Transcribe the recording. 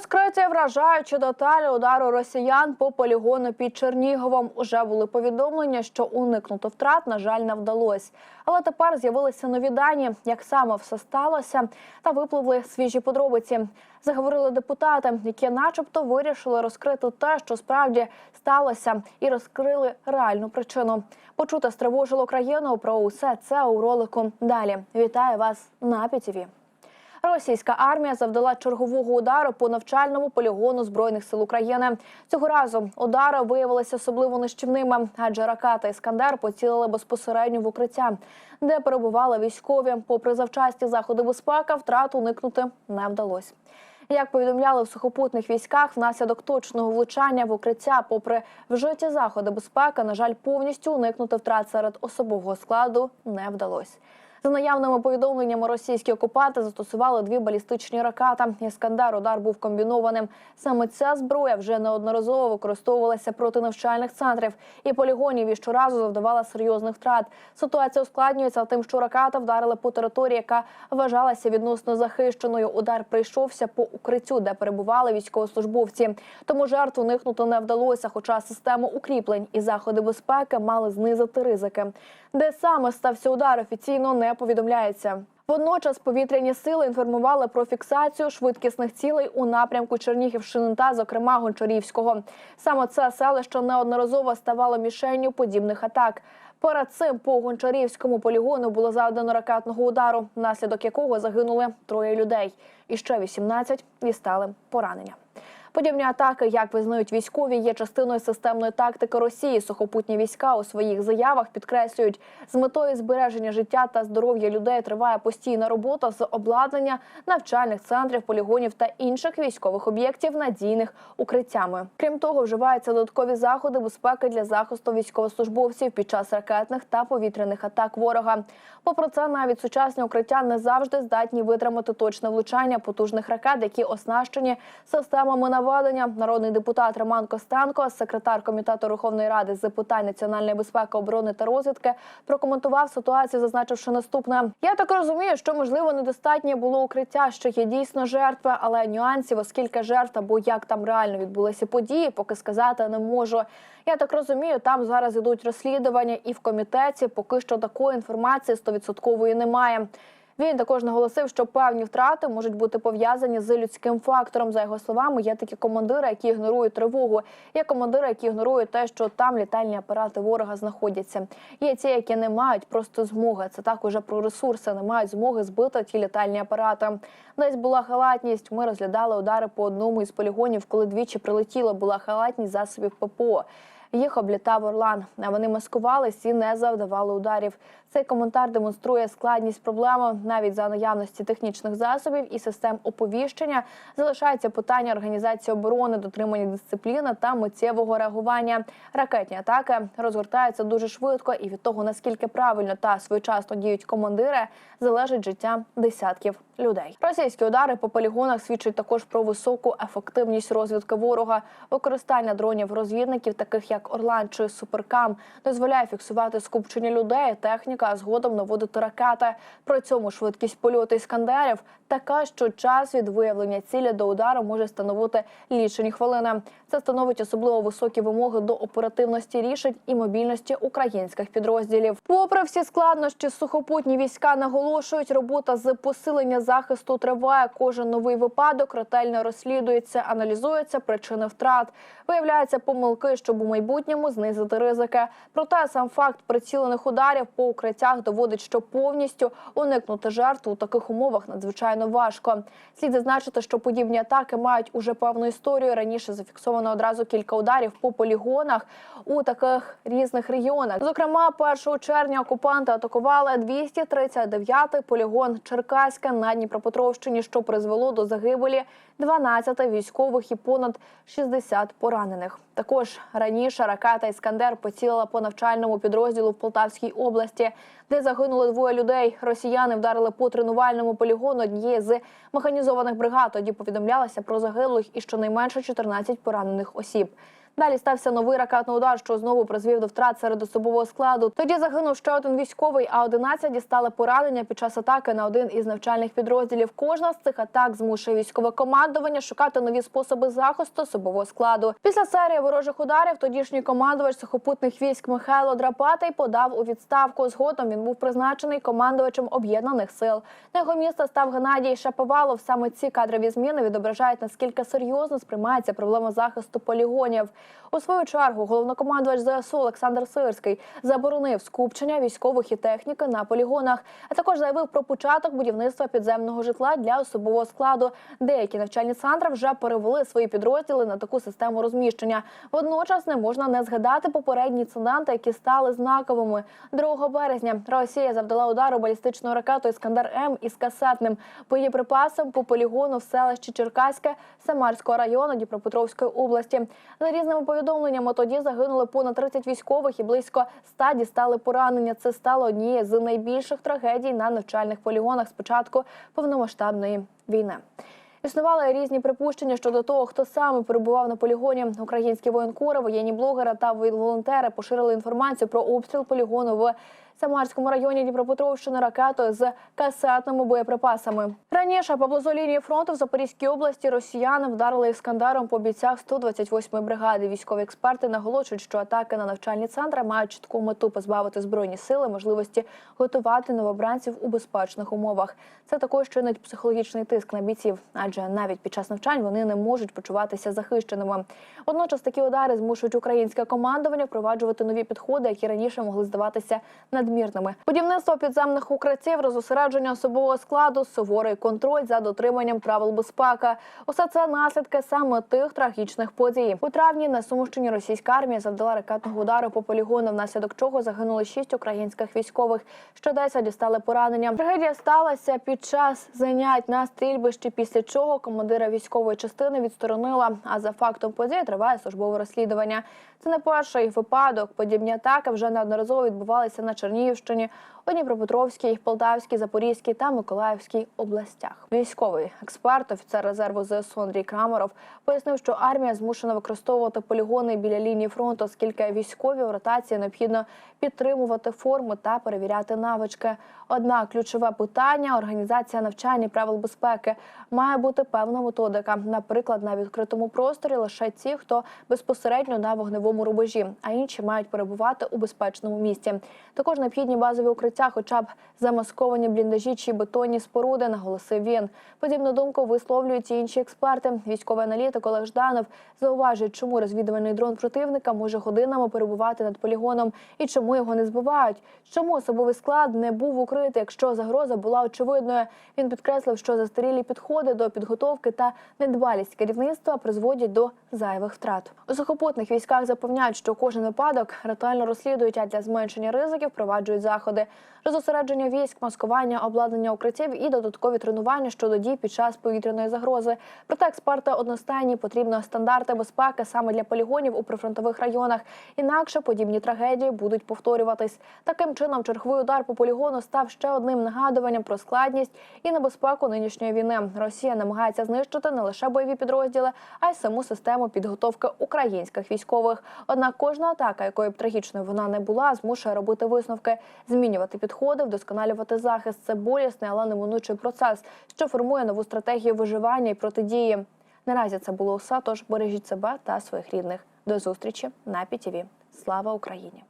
Розкриті вражаючі деталі удару росіян по полігону під Черніговом. Уже були повідомлення, що уникнути втрат, на жаль, не вдалося. Але тепер з'явилися нові дані, як саме все сталося, та випливли свіжі подробиці. Заговорили депутати, які, начебто, вирішили розкрити те, що справді сталося, і розкрили реальну причину. Почути стривожило країну про усе це у ролику. Далі вітаю вас на ПІТІВІ. Російська армія завдала чергового удару по навчальному полігону збройних сил України. Цього разу удари виявилися особливо нищівними, адже ракета Іскандер поцілили безпосередньо в укриття, де перебували військові. Попри завчасті заходи безпеки, втрат уникнути не вдалося. Як повідомляли в сухопутних військах, внаслідок точного влучання в укриття, попри вжиті заходи безпеки, на жаль, повністю уникнути втрат серед особового складу не вдалося. За наявними повідомленнями, російські окупанти застосували дві балістичні ракети. Іскандер удар був комбінованим. Саме ця зброя вже неодноразово використовувалася проти навчальних центрів і полігонів і щоразу завдавала серйозних втрат. Ситуація ускладнюється тим, що ракета вдарила по території, яка вважалася відносно захищеною. Удар прийшовся по укриттю, де перебували військовослужбовці. Тому жертв уникнути не вдалося, хоча систему укріплень і заходи безпеки мали знизити ризики. Де саме стався удар, офіційно не повідомляється. Водночас повітряні сили інформували про фіксацію швидкісних цілей у напрямку Чернігівщини та, зокрема, Гончарівського. Саме це селище неодноразово ставало мішенню подібних атак. Перед цим по Гончарівському полігону було завдано ракетного удару, внаслідок якого загинули троє людей, і ще 18 дістали поранення. Подібні атаки, як визнають військові, є частиною системної тактики Росії. Сухопутні війська у своїх заявах підкреслюють, з метою збереження життя та здоров'я людей триває постійна робота з обладнання навчальних центрів, полігонів та інших військових об'єктів надійних укриттями. Крім того, вживаються додаткові заходи безпеки для захисту військовослужбовців під час ракетних та повітряних атак ворога. Попри це, навіть сучасні укриття не завжди здатні витримати точне влучання потужних ракет, які оснащені системами наведення. Народний депутат Роман Костенко, секретар комітету Верховної Ради з питань національної безпеки, оборони та розвідки, прокоментував ситуацію, зазначивши наступне: я так розумію, що можливо недостатньо було укриття, що є дійсно жертви, але нюансів, оскільки жертв або як там реально відбулися події, поки сказати не можу. Я так розумію, там зараз ідуть розслідування, і в комітеті поки що такої інформації стовідсоткової немає. Він також наголосив, що певні втрати можуть бути пов'язані з людським фактором. За його словами, є такі командири, які ігнорують тривогу. Є командири, які ігнорують те, що там літальні апарати ворога знаходяться. Є ті, які не мають просто змоги. Це так уже про ресурси, не мають змоги збити ті літальні апарати. Десь була халатність. Ми розглядали удари по одному із полігонів, коли двічі прилетіло. Була халатність засобів ППО. Їх облітав Орлан. А вони маскувались і не завдавали ударів. Цей коментар демонструє складність проблеми навіть за наявності технічних засобів і систем оповіщення. Залишається питання організації оборони, дотримання дисципліни та миттєвого реагування. Ракетні атаки розгортаються дуже швидко, і від того наскільки правильно та своєчасно діють командири, залежить життя десятків людей. Російські удари по полігонах свідчать також про високу ефективність розвідки ворога. Використання дронів розвідників, таких як Орлан чи Суперкам, дозволяє фіксувати скупчення людей, техніка, а згодом наводити ракети. При цьому швидкість польоту іскандерів така, що час від виявлення цілі до удару може становити лічені хвилини. Це становить особливо високі вимоги до оперативності рішень і мобільності українських підрозділів. Попри всі складнощі, сухопутні війська наголошують, робота з посилення захисту триває. Кожен новий випадок ретельно розслідується, аналізується причини втрат. Виявляються помилки, щоб у майбутньому знизити ризики. Проте сам факт прицілених ударів по укриттях доводить, що повністю уникнути жертв у таких умовах надзвичайно важко. Слід зазначити, що подібні атаки мають уже певну історію. Раніше зафіксовано одразу кілька ударів по полігонах у таких різних регіонах. Зокрема, 1 червня окупанти атакували 239-й полігон Черкаська на Дніпропетровщині, що призвело до загибелі 12 військових і понад 60 поранених. Також раніше ракета Іскандер поцілила по навчальному підрозділу в Полтавській області, де загинули двоє людей. Росіяни вдарили по тренувальному полігону однієї з механізованих бригад. Тоді повідомлялося про загиблих і щонайменше 14 поранених осіб. Далі стався новий ракетний удар, що знову призвів до втрат серед особового складу. Тоді загинув ще один військовий, а 11 дістали поранення під час атаки на один із навчальних підрозділів. Кожна з цих атак змушує військове командування шукати нові способи захисту особового складу. Після серії ворожих ударів тодішній командувач сухопутних військ Михайло Драпатий подав у відставку. Згодом він був призначений командувачем об'єднаних сил. На його місце став Геннадій Шаповалов. Саме ці кадрові зміни відображають наскільки серйозно сприймається проблема захисту полігонів. У свою чергу головнокомандувач ЗСУ Олександр Сирський заборонив скупчення військових і техніки на полігонах, а також заявив про початок будівництва підземного житла для особового складу. Деякі навчальні центри вже перевели свої підрозділи на таку систему розміщення. Водночас не можна не згадати попередні інциденти, які стали знаковими. 2 березня Росія завдала удару балістичною ракетою Іскандер М із касетним боєприпасом по полігону в селищі Черкаське Самарського району Дніпропетровської області. За різними повідомленнями, тоді загинули понад 30 військових і близько 100 дістали поранення. Це стало однією з найбільших трагедій на навчальних полігонах з початку повномасштабної війни. Існували різні припущення щодо того, хто саме перебував на полігоні. Українські воєнкори, воєнні блогери та волонтери поширили інформацію про обстріл полігону в Самарському районі Дніпропетровщини ракетою з касетними боєприпасами. Раніше поблизу лінії фронту в Запорізькій області росіяни вдарили іскандаром по бійцях 128-ї бригади. Військові експерти наголошують, що атаки на навчальні центри мають чітку мету позбавити збройні сили можливості готувати новобранців у безпечних умовах. Це також чинить психологічний тиск на бійців, адже навіть під час навчань вони не можуть почуватися захищеними. Водночас такі удари змушують українське командування впроваджувати нові підходи, які раніше могли здаватися надмірними. Будівництво підземних укриттів, розосередження особового складу, суворий контроль за дотриманням правил безпеки. Усе це наслідки саме тих трагічних подій. У травні на Сумщині російська армія завдала ракетного удару по полігону, внаслідок чого загинули шість українських військових. Ще 10 дістали поранення. Трагедія сталася під час занять на стрільбищі, після чого командира військової частини відсторонила. А за фактом події триває службове розслідування. Це не перший випадок. Подібні атаки вже неодноразово відбувалися на Чернігівщині, у Дніпропетровській, Полтавській, Запорізькій та Миколаївській областях. Військовий експерт, офіцер резерву ЗСУ Андрій Крамаров пояснив, що армія змушена використовувати полігони біля лінії фронту, оскільки військові в ротації необхідно підтримувати форму та перевіряти навички. Однак ключове питання організація навчання правил безпеки має бути певна методика. Наприклад, на відкритому просторі лише ті, хто безпосередньо на вогневому рубежі, а інші мають перебувати у безпечному місці. Також необхідні базові укриття, хоча б замасковані бліндажі чи бетонні споруди, наголосив він. Подібну думку висловлюють і інші експерти. Військовий аналітик Олег Жданов зауважує, чому розвідувальний дрон противника може годинами перебувати над полігоном і чому його не збивають. Чому особовий склад не був укритий, якщо загроза була очевидною. Він підкреслив, що застарілі підходи до підготовки та недбалість керівництва призводять до зайвих втрат. У сухопутних військах запевняють, що кожен випадок ретельно розслідують, а для зменшення ризиків впроваджують заходи. Розосередження військ, маскування, обладнання укриттів і додаткові тренування щодо дій під час повітряної загрози. Проте експерти одностайні потрібно стандарти безпеки саме для полігонів у прифронтових районах. Інакше подібні трагедії будуть повторюватись. Таким чином, черговий удар по полігону став ще одним нагадуванням про складність і небезпеку нинішньої війни. Росія намагається знищити не лише бойові підрозділи, а й саму систему підготовки українських військових. Однак кожна атака, якою б трагічною вона не була, змушує робити висновки, змінювати підходи, вдосконалювати захист. Це болісний, але неминучий процес, що формує нову стратегію виживання і протидії. Наразі це було все. Тож бережіть себе та своїх рідних. До зустрічі на ПІТІВІ. Слава Україні!